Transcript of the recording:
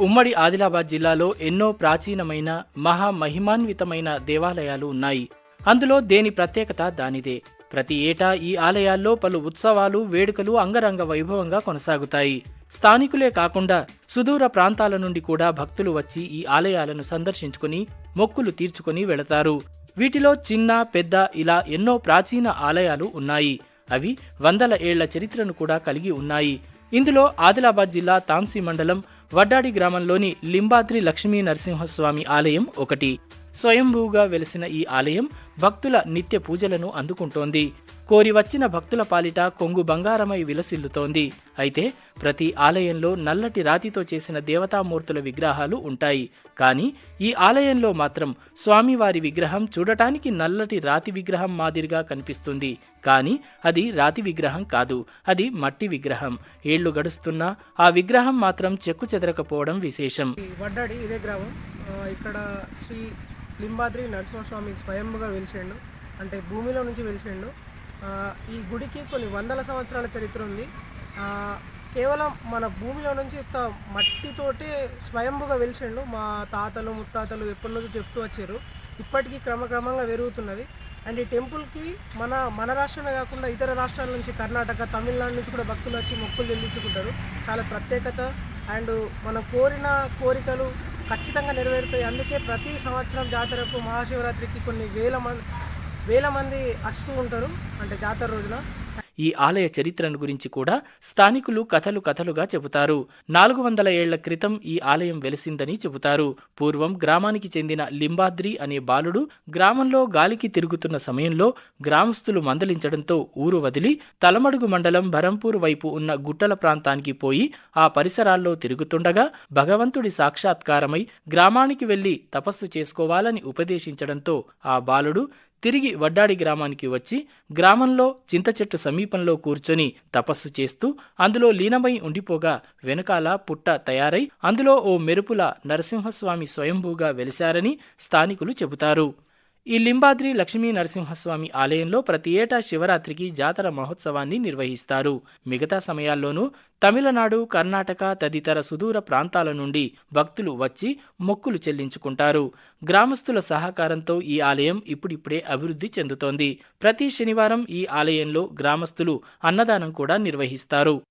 ఉమ్మడి ఆదిలాబాద్ జిల్లాలో ఎన్నో ప్రాచీనమైన మహా మహిమాన్వితమైన దేవాలయాలు ఉన్నాయి. అందులో దేని ప్రత్యేకత దానిదే. ప్రతి ఏటా ఈ ఆలయాల్లో పలు ఉత్సవాలు వేడుకలు అంగరంగ వైభవంగా కొనసాగుతాయి. స్థానికులే కాకుండా సుదూర ప్రాంతాల నుండి కూడా భక్తులు వచ్చి ఈ ఆలయాలను సందర్శించుకుని మొక్కులు తీర్చుకుని వెళతారు. వీటిలో చిన్న పెద్ద ఇలా ఎన్నో ప్రాచీన ఆలయాలు ఉన్నాయి. అవి వందల ఏళ్ళ చరిత్రను కూడా కలిగి ఉన్నాయి. ఇందులో ఆదిలాబాద్ జిల్లా తాంసీ మండలం వడ్డాడి గ్రామంలోని లింబాద్రి లక్ష్మీ నరసింహస్వామి ఆలయం ఒకటి. స్వయంభూగా వెలిసిన ఈ ఆలయం భక్తుల నిత్య పూజలను అందుకుంటోంది. కోరి వచ్చిన భక్తుల పాలిట కొంగు బంగారమై విలసిల్లుతోంది. అయితే ప్రతి ఆలయంలో నల్లటి రాతితో చేసిన దేవతామూర్తుల విగ్రహాలు ఉంటాయి. కానీ ఈ ఆలయంలో మాత్రం స్వామివారి విగ్రహం చూడటానికి నల్లటి రాతి విగ్రహం మాదిరిగా కనిపిస్తుంది. కానీ అది రాతి విగ్రహం కాదు. అది మట్టి విగ్రహం. ఏళ్ళు గడుస్తున్నా ఆ విగ్రహం మాత్రం చెక్కు చెదరకపోవడం విశేషం. వడ్డాడి ఇదే గ్రామం. ఇక్కడ శ్రీ లింబాద్రి నరసింహస్వామి స్వయంగా వెలిచిండు అంటే భూమిలో నుంచి వెలిచిండు ఈ గుడికి కొన్ని వందల సంవత్సరాల చరిత్ర ఉంది. కేవలం మన భూమిలో నుంచి మట్టితోటే మట్టితోటి స్వయంభుగా వెలిసిండు మా తాతలు ముత్తాతలు ఎప్పటి నుంచో చెప్తూ వచ్చారు. ఇప్పటికీ క్రమక్రమంగా పెరుగుతున్నది. అండ్ ఈ టెంపుల్కి మన మన రాష్ట్రమే కాకుండా ఇతర రాష్ట్రాల నుంచి కర్ణాటక తమిళనాడు నుంచి కూడా భక్తులు వచ్చి మొక్కులు చెల్లించుకుంటారు. చాలా ప్రత్యేకత. అండ్ మనం కోరిన కోరికలు ఖచ్చితంగా నెరవేరుతాయి. అందుకే ప్రతి సంవత్సరం జాతరకు మహాశివరాత్రికి కొన్ని వేల మంది వేల మంది వస్తూ ఉంటారు అంటే జాతర రోజున. ఈ ఆలయ చరిత్రను గురించి కూడా స్థానికులు కథలు కథలుగా చెబుతారు. నాలుగు వందల ఏళ్ళ క్రితం ఈ ఆలయం వెలిసిందని చెబుతారు. పూర్వం గ్రామానికి చెందిన లింబాద్రి అనే బాలుడు గ్రామంలో గాలికి తిరుగుతున్న సమయంలో గ్రామస్తులు మందలించడంతో ఊరు వదిలి తలమడుగు మండలం భరంపూర్ వైపు ఉన్న గుట్టల ప్రాంతానికి పోయి ఆ పరిసరాల్లో తిరుగుతుండగా భగవంతుడి సాక్షాత్కారమై గ్రామానికి వెళ్ళి తపస్సు చేసుకోవాలని ఉపదేశించడంతో ఆ బాలుడు తిరిగి వడ్డాడి గ్రామానికి వచ్చి గ్రామంలో చింత చెట్టు సమీపంలో కూర్చొని తపస్సు చేస్తూ అందులో లీనమై ఉండిపోగా వెనకాల పుట్ట తయారై అందులో ఓ మెరుపుల నరసింహస్వామి స్వయంభూగా వెలిశారని స్థానికులు చెబుతారు. ఈ లింబాద్రి లక్ష్మీ నరసింహస్వామి ఆలయంలో ప్రతి ఏటా శివరాత్రికి జాతర మహోత్సవాన్ని నిర్వహిస్తారు. మిగతా సమయాల్లోనూ తమిళనాడు కర్ణాటక తదితర సుదూర ప్రాంతాల నుండి భక్తులు వచ్చి మొక్కులు చెల్లించుకుంటారు. గ్రామస్తుల సహకారంతో ఈ ఆలయం ఇప్పుడిప్పుడే అభివృద్ధి చెందుతోంది. ప్రతి శనివారం ఈ ఆలయంలో గ్రామస్తులు అన్నదానం కూడా నిర్వహిస్తారు.